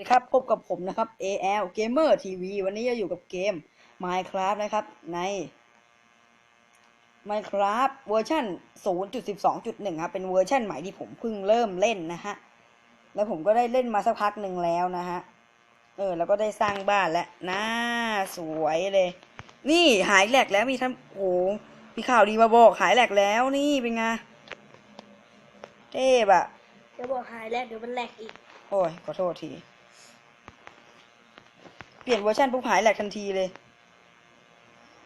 วัสดีครับพบกับผมนะครับ AL Gamer TV วันนี้จะอยู่กับเกม Minecraft นะครับ ใน Minecraft เวอร์ชัน0.12.1 ครับ เป็นเวอร์ชันใหม่ที่ผมเพิ่งเริ่มเล่นนะฮะ แล้วผมก็ได้เล่นมาสักพักหนึ่งแล้วนะฮะ เออ แล้วก็ได้สร้างบ้านแล้วน่าสวยเลย นี่หายแหลกแล้วมีท่านโอ้โหมีข่าวดีมาบอกหายแหลกแล้วนี่เป็นไงเทพอะเดี๋ยวบอกหายแล้วเดี๋ยวมันแหลกอีกโอ้ย ขอโทษทีเป ลี่ยนเวอร์ชันปุ๊บหายแหลกทันทีเลย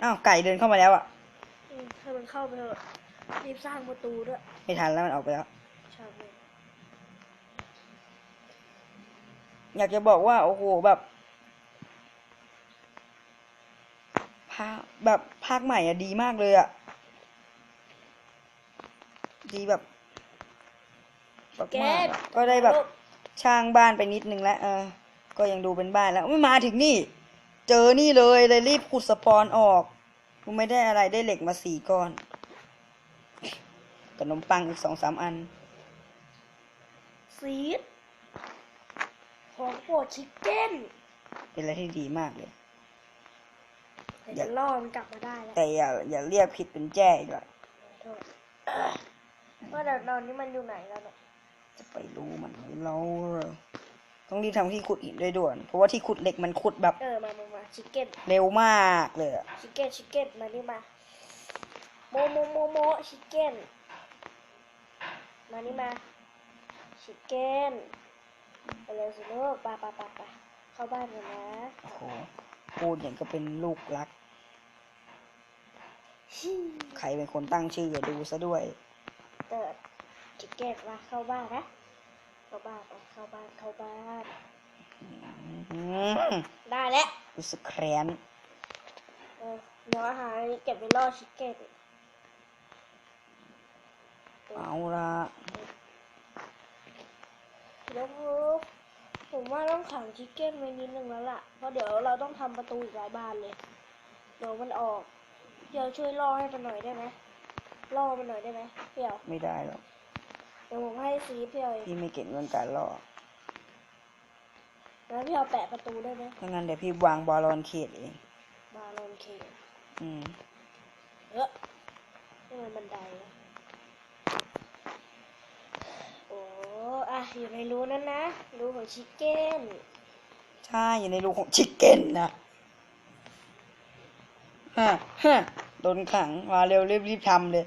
อ้าวไก่เดินเข้ามาแล้วอะอืมให้มันเข้าไปเถอะรีบสร้างประตูด้วยไม่ทันแล้วมันออกไปแล้วชาวเมืองอยากจะบอกว่า โอ้โหแบบภาคแบบภาคใหม่อะดีมากเลยอะดีแบบแบบมากอะก็ได้แบบ ช่างบ้านไปนิดนึงแล้วเออ ก็ยังดูเป็นบ้านแล้วไม่มาถึงนี่ เจอนี่เลยเลยรีบขุดสปอนออกกูไม่ได้อะไรได้เหล็กมาสี่ก้อนขนมปังอีกสองสามอันซีดของโปรดชิคเก้นเป็นอะไรที่ดีมากเลยแต่จะล่อมันกลับมาได้แล้วแต่อย่าอย่าเรียกผิดเป็นแจ้อีกด้วยโทษว่าเดี๋ยวนอนนี้มันอยู่ไหนแล้วเนี่ยจะไปรู้มันไหมเรา ต้องรีบทำที่ขุดหินด้วยด่วน เพราะว่าที่ขุดเหล็กมันขุดแบบ เออมามามาชิคเก้นเร็วมากเลยอะชิคเก้นชิคเก้นมานี่มาโมโมโมโมชิคเก้นมานี่มาชิคเก้นไปเลยสิลูกไปไปไปไปเข้าบ้านกันนะโอ้โหพูดอย่างก็เป็นลูกรัก ใครเป็นคนตั้งชื่อดูซะด้วยเปิดจิกเก็ตมาเข้าบ้านนะ เข้าบ้านไปเข้าบ้านเข้าบ้านอืมได้แล้วรู้สึกแค้นเออเดี๋ยวอาหารอันนี้เก็บไว้ล่อชิคเก้นเอาละแล้วผมว่าต้องขังชิคเก้นไว้นิดนึงแล้วล่ะ เพราะเดี๋ยวเราต้องทำประตูอีกหลายบานเลย เดี๋ยวมันออก เดี๋ยวช่วยล่อให้มันหน่อยได้ไหมล่อมันหน่อยได้ไหมเพี่ยว ไม่ได้หรอกเดี๋ยวผมให้ซีเพี่ยวเองพี่ไม่เก่งเรื่องการล่อแล้วพี่เอาแปะประตูได้ไหมถ้างั้นเดี๋ยวพี่วางบอลลอนเขตเองบาลอนเคอืมเออนี่มันบันไดอะโอ้อะอยู่ในรูนั้นนะรูของชิคเก้นใช่อยู่ในรูของชิคเก้นนะฮะฮะโดนขังมาเร็วรีบรีบทำเลย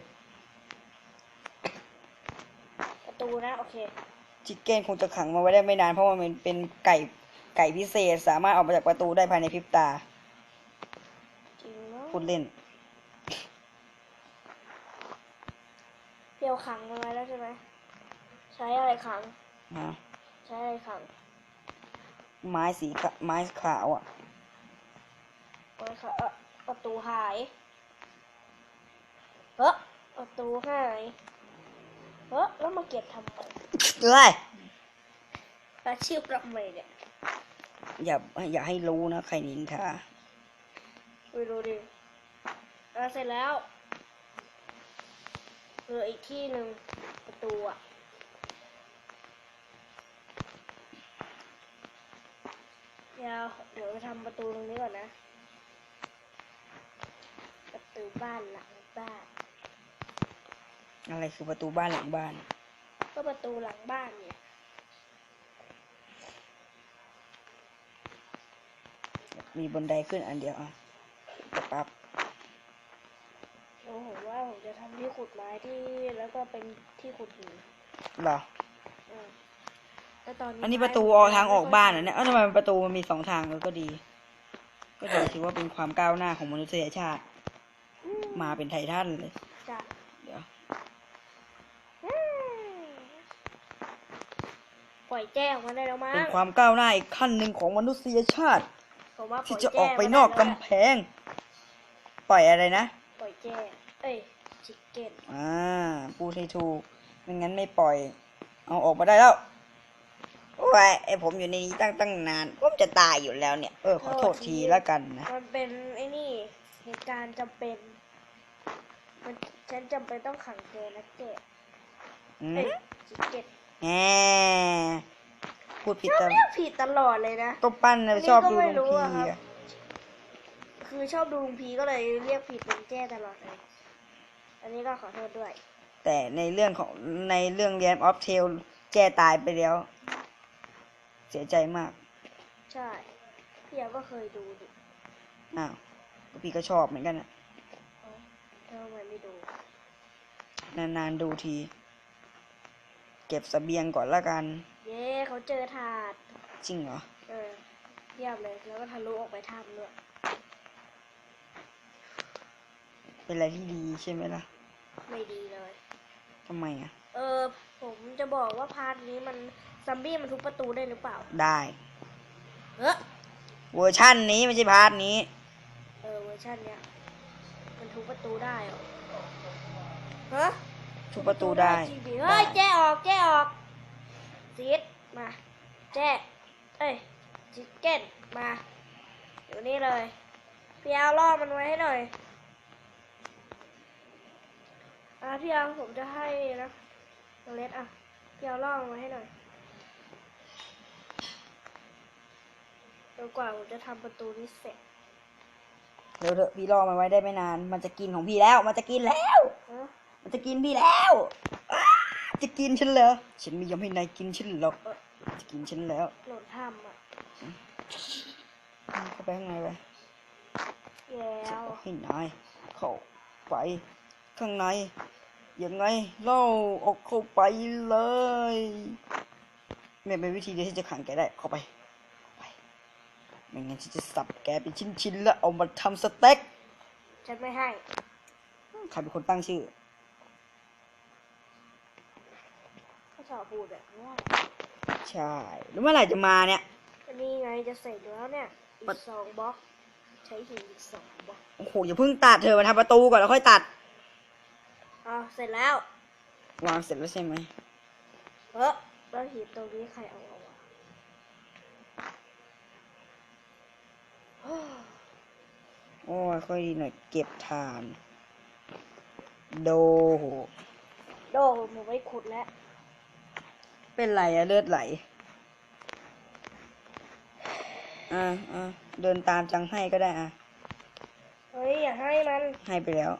ประ ตูนะโอเคชิคเก้นคงจะขังมาไว้ได้ไม่นานเพราะว่ามันเป็นไก่ไก่พิเศษ สามารถออกมาจากประตูได้ภายในพริบตาจริงเนาะพูดเล่น เดี่ยวขังมันไว้แล้วใช่ไหมใช้อะไรขังนะใช้อะไรขังไม้สีขะไม้ขาวอะไว้ค่ะเออประตูหายเฮ้อประตูหาย เฮ้อแล้วมาเก็บทำไมเอ้ยอาชีพรับใหม่เนี่ยอย่าอย่าให้รู้นะใครนินทาไปดูดิอะเสร็จแล้วเหลืออีกที่หนึ่งประตูอะเดี๋ยวเดี๋ยวไปทำประตูตรงนี้ก่อนนะ ประตูบ้านหลังบ้าน อะไรคือประตูบ้านหลังบ้าน ก็ประตูหลังบ้านเนี่ยมีบันไดขึ้นอันเดียวอะจะปรับโอ้ผมว่าผมจะทำที่ขุดไม้ที่แล้วก็เป็นที่ขุดหินเหรออืมแล้วตอนนี้อันนี้ประตูออกทางออกบ้านอะเนี่ยเอ้าทำไมประตูมันมีสองทางเออก็ดี ก็ดีถือว่าเป็นความก้าวหน้าของมนุษยชาติอืมมาเป็นไททันเลยจ้ะ เดี๋ยว อืม ปล่อยแจ้งออกมาได้แล้วมั้งเป็นความก้าวหน้าอีกขั้นหนึ่งของมนุษยชาติ ผมว่าปล่ที่อยจะแจ้องอกไปมานอกด้กำแล้วแพง ปล่อยอะไรนะ ปล่อยแจ้งเอ้ยชิคเก้นอ่าพูดให้ถูกไม่งั้นไม่ปล่อย เอาออกมาได้แล้วโอ้ยไอผมอยู่ในนี้ตั้งตั้งนานผมจะตายอยู่แล้วเนี่ย เออขอโทษทีแล้วกันนะ มันเป็นไอ้นี่เหตุการณ์จำเป็นมันฉันจำเป็นต้องขังเจอนะเจ๊อืเอ้ยมชิคเก้น แหมพูดผิดชอบแต่เรียกผิดตลอดเลยนะก็ปั้นนะอันนี้ชอบก็ดูไม่ลุงรู้พีอะครับอะ คือชอบดูลุงพีก็เลยเรียกผิดเป็นแจ้ตลอดเลย อันนี้ก็ขอโทษด้วย แต่ในเรื่องของในเรื่องเรียนออฟเทลแจตายไปแล้ว เสียใจมากใช่ พี่ยาก็เคยดูดิอ้าวก็พี่ก็ชอบเหมือนกันนะเอ้าทำไมไม่ดู นานๆดูที เก็บเสบียงก่อนละกัน เย้เขาเจอถาด จริงเหรอ เออเทียบเลย แล้วก็ทะลุออกไปถ้ำด้วยเป็นอะไรที่ดีใช่ไหมล่ะ ไม่ดีเลย ทำไมอะ เออ ผมจะบอกว่าพาร์ทนี้มันซัมบี้มันทุบประตูได้หรือเปล่า ได้เฮ้อเวอร์ชั่นนี้ไม่ใช่พาร์ทนี้ เออเวอร์ชันเนี้ย มันทุบประตูได้เหรอเฮ้อ ทุบประตูได้จริงดิเฮ้ยได้แจ้ออกแจ้ออกซีดมาแจ้เอ้ยชิคเก้นมาอยู่นี่เลยพี่เอาล่อมันไว้ให้หน่อยอะพี่เอาผมจะให้นะน้องเล็ดอะพี่เอาล่อมันไว้ให้หน่อยจนกว่าผมจะทำประตูนี้เสร็จเดี๋ยวเถอะพี่รอมันไว้ได้ไม่นาน มันจะกินของพี่แล้ว มันจะกินแล้วฮะมัน จะกินพี่แล้วอ้าจะกินฉันเหรอฉันไม่ยอมให้นายกินฉันหรอก จะกินฉันแล้วหล่นทำอะเข้าไปข้างในไปแล้จะวบอกให้นายเข้าไปข้างในยังไงเล่าออกเข้าไปเลยไม่เป็นวิธีเดียวที่จะขังแกได้เข้าไปเข้าไปไม่งั้นฉันจะสับแกเป็นชิ้นๆแล้วเอามาทำสเต็กฉันไม่ให้ใครเป็นคนตั้งชื่อ ก็ชอบพูดแบบนี้ใช่แล้วเมื่อไหร่จะมาเนี่ยอันนี้ไงจะเสร็จแล้วเนี่ยอีปักดสองบล็อกใช้หินอีกสองบล็อกโอ้โหอย่าเพิ่งตัดเธอมาทำประตูก่อนแล้วค่อยตัดอ้าวเสร็จแล้ว วางเสร็จแล้วใช่ไหมเฮ้อแล้วหินตรงนี้ใครเอาออกวะโอ้ยค่อยดีหน่อยเก็บทาน โดโหโดผมไม่ขุดแล้ว เป็นไรอะเลือดไหล อ่าอ่าเดินตามจังให้ก็ได้อะ เฮ้ยอย่าให้มัน ให้ไปแล้ว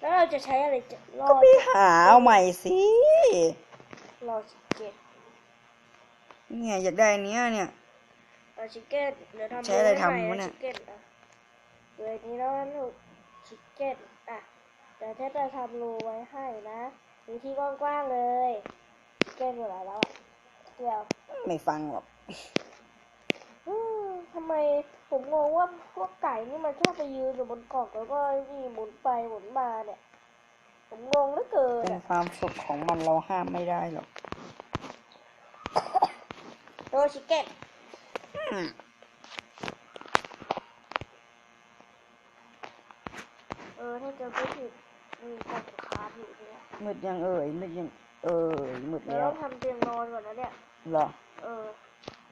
แล้วเราจะใช้อะไรจะรอก็ไปหาเอาใหม่สิ รอชิคเก้นเนี่ยอยากได้อันเนี้ยเนี่ย รอชิคเก้นเดี๋ยวทำใช้อะไรรูให้ทำใหม่วะเนี่ยชิคเก้นอะเดี๋ยวนี้แล้วนะลูกชิคเก้นอะเดี๋ยวถ้าจะทำรูไว้ให้นะมีที่กว้างๆเลยชิคเก้นอยู่ไหนแล้วอะเดี๋ยวไม่ฟังหรอกอืมทำไมผมงงว่าพวกไก่นี่มันชอบไปยืนอยู่บนกล่องแล้วก็นี่หมุนไปหมุนมาเนี่ย ผมงงเหลือเกินเป็นอะความสุขของมันเราห้ามไม่ได้หรอกโดชิเก้นอืมเออถ้าจะไม่ผิด มีกล่องคาร์ดอยู่เนี่ยมืดยังเอ่ยมืดยังเอ่ยมืดเดี๋ยวแล้วต้องทำเตียงนอนก่อนนะเนี่ย เหรอ เออ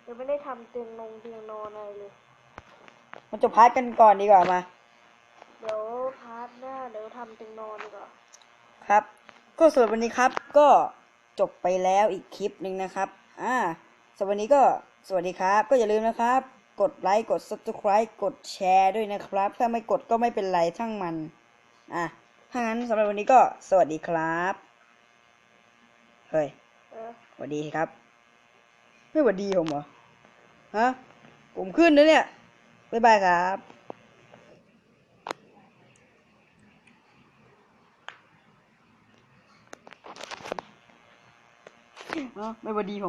เดี๋ยวไม่ได้ทำเตียงนงเตียงนอนอะไรเลย มันจะพักกันก่อนดีกว่ามา เดี๋ยวพาร์ทหน้าเดี๋ยวทำเตียงนอนดีกว่า ครับ ก็สำหรับวันนี้ครับ ก็จบไปแล้วอีกคลิปหนึ่งนะครับ อ่าสำหรับวันนี้ก็สวัสดีครับ ก็อย่าลืมนะครับ กดไลค์ กด subscribe กดแชร์ด้วยนะครับ ถ้าไม่กดก็ไม่เป็นไรช่างมัน อะ ถ้างั้นสำหรับวันนี้ก็สวัสดีครับ เฮ้ยเออสวัสดีครับ ไม่สวัสดีผมเหรอ ฮะ ผมขึ้นนะเนี่ย บ๊ายบายครับอ๋อไม่สวัสดีผม